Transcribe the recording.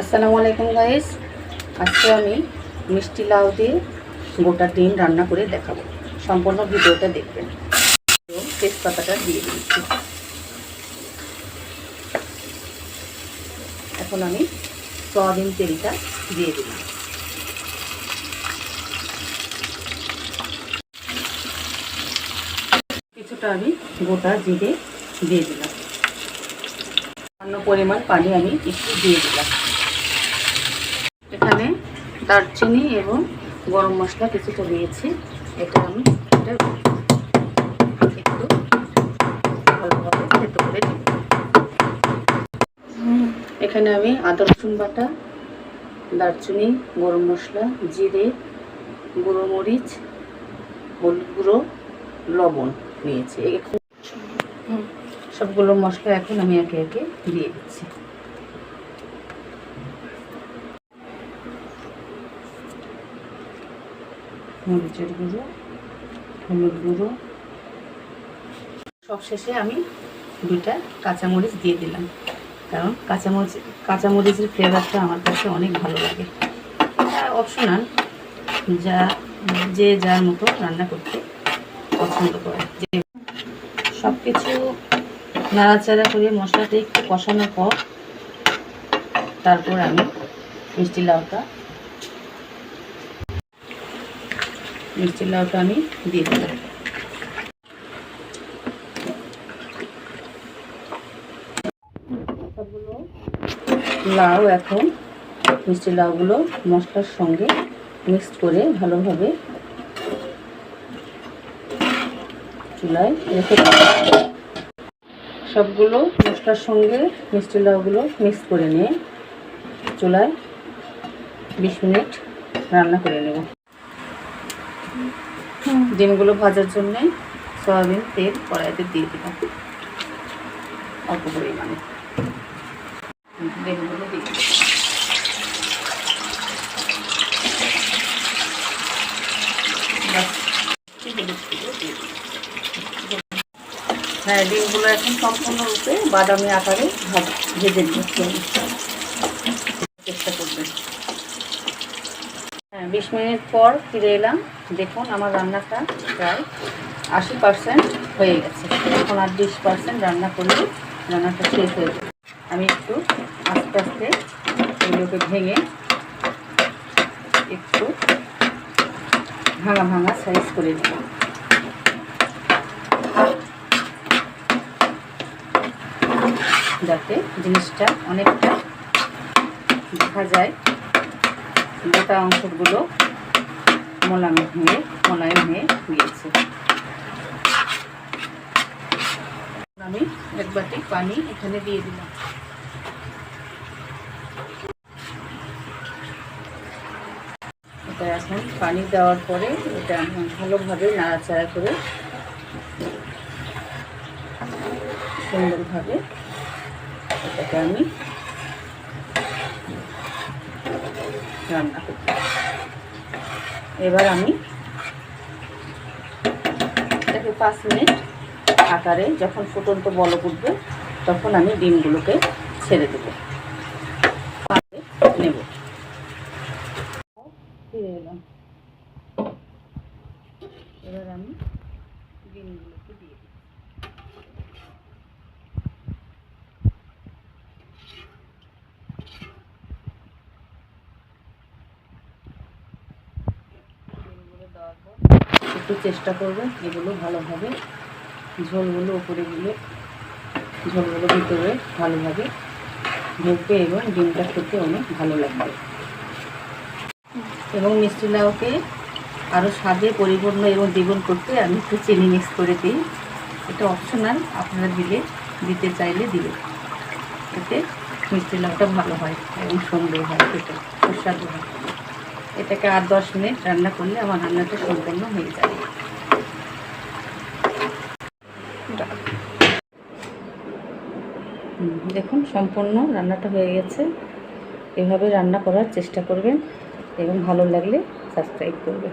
আসসালামু আলাইকুম গাইস আজকে আমি মিষ্টি লাউ দিয়ে গোটা ডিম রান্না করে দেখাবো। সম্পূর্ণ ভিডিওটা দেখবেন। তেজপাতাটা দিয়ে দিচ্ছি। এখন আমি সয়াবিন তেলটা দিয়ে দিলাম। কিছুটা আমি গোটা জিরে দিয়ে দিলাম। সামান্য পরিমাণ পানি আমি একটু দিয়ে দিলাম। দারচিনি এবং গরম মশলা কিছুটা দিয়েছি। এটা আমি এখানে আমি আদা রসুন বাটা, দারচিনি, গরম মশলা, জিরে গুঁড়ো মরিচ হলুদ গুঁড়ো, লবণ নিয়েছি। সবগুলো মশলা এখন আমি একে একে দিয়ে দিচ্ছি। মরিচের গুঁড়ো, হলুদ গুঁড়ো। সবশেষে আমি দুইটা কাঁচামরিচ দিয়ে দিলাম। কারণ কাঁচামরিচ, কাঁচামরিচের ফ্লেভারটা আমার কাছে অনেক ভালো লাগে। অপশনাল যা, যে যার মতো রান্না করতে পছন্দ করে। সব কিছু নাড়াচাড়া করে মশলাটা একটু কষানোর পর তারপর আমি মিষ্টি লাউটা মিষ্টি লাউটা আমি দিয়ে দিলাম লাউ এখন মিষ্টি লাউগুলো মশলার সঙ্গে মিক্সড করে ভালোভাবে চুলায় রেখে। সবগুলো মশলার সঙ্গে মিষ্টি লাউগুলো মিক্স করে নিয়ে চুলায় বিশ মিনিট রান্না করে নেব ডিমগুলো ভাজার জন্য সয়াবিন, তেল, কড়াইতে দিয়ে দিলাম। অল্প পরিমাণে ডিমগুলো দিয়ে। হ্যাঁ ডিমগুলো এখন সম্পূর্ণরূপে বাদামি আকারে ভাজ- ভেজে নিচ্ছে চেষ্টা করবেন হ্যাঁ বিশ মিনিট পর ফিরে এলাম। দেখুন আমার রান্নাটা প্রায় আশি পার্সেন্ট হয়ে গেছে। এখন আর বিশ পার্সেন্ট রান্না করলে রান্নাটা শেষ হয়ে যাবে। আমি একটু আস্তে আস্তে এগুলোকে ভেঙে একটু ভাঙা ভাঙা সাইজ করে নেব। যাতে জিনিসটা অনেকটা দেখা যায় গোটা অংশগুলো মোলাম হয়ে, মোলায়েম হয়ে গিয়েছে আমি এক বাটি পানি এখানে দিয়ে দিলাম। এখন পানি দেওয়ার পরে এটা ভালোভাবে নাড়াচাড়া করে সুন্দরভাবে এটাকে আমি রান্না করব এবার আমি এটাকে পাঁচ মিনিট আকারে যখন ফুটন্ত বলক উঠবে, তখন আমি ডিমগুলোকে ছেড়ে দেবো। নেব। ফিরে এলাম। এবার আমি ডিমগুলোকে দিয়ে দিই ডিমগুলো দেওয়ার পর একটু চেষ্টা করবেন এগুলো ভালোভাবে ঝোলগুলো উপরে গেলে, ঝোলগুলো ভিতরে ভালোভাবে ঢুকবে এবং ডিমটা খেতে অনেক ভালো লাগবে। এবং মিষ্টি লাউকে আরও স্বাদে পরিপূর্ণ এবং দ্বিগুণ করতে আমি একটু চিনি মিক্স করে দিই। এটা অপশনাল আপনারা দিলে, দিতে চাইলে দিলে। এতে মিষ্টি লাউটা ভালো হয় এবং সুন্দর হয় খেতে, সুস্বাদু হয়। এটাকে আট দশ মিনিট রান্না করলে আমার রান্নাটা সম্পূর্ণ হয়ে যাবে দেখুন, সম্পূর্ণ রান্নাটা হয়ে গেছে। এভাবে রান্না করার চেষ্টা করবেন এবং ভালো লাগলে সাবস্ক্রাইব করবেন।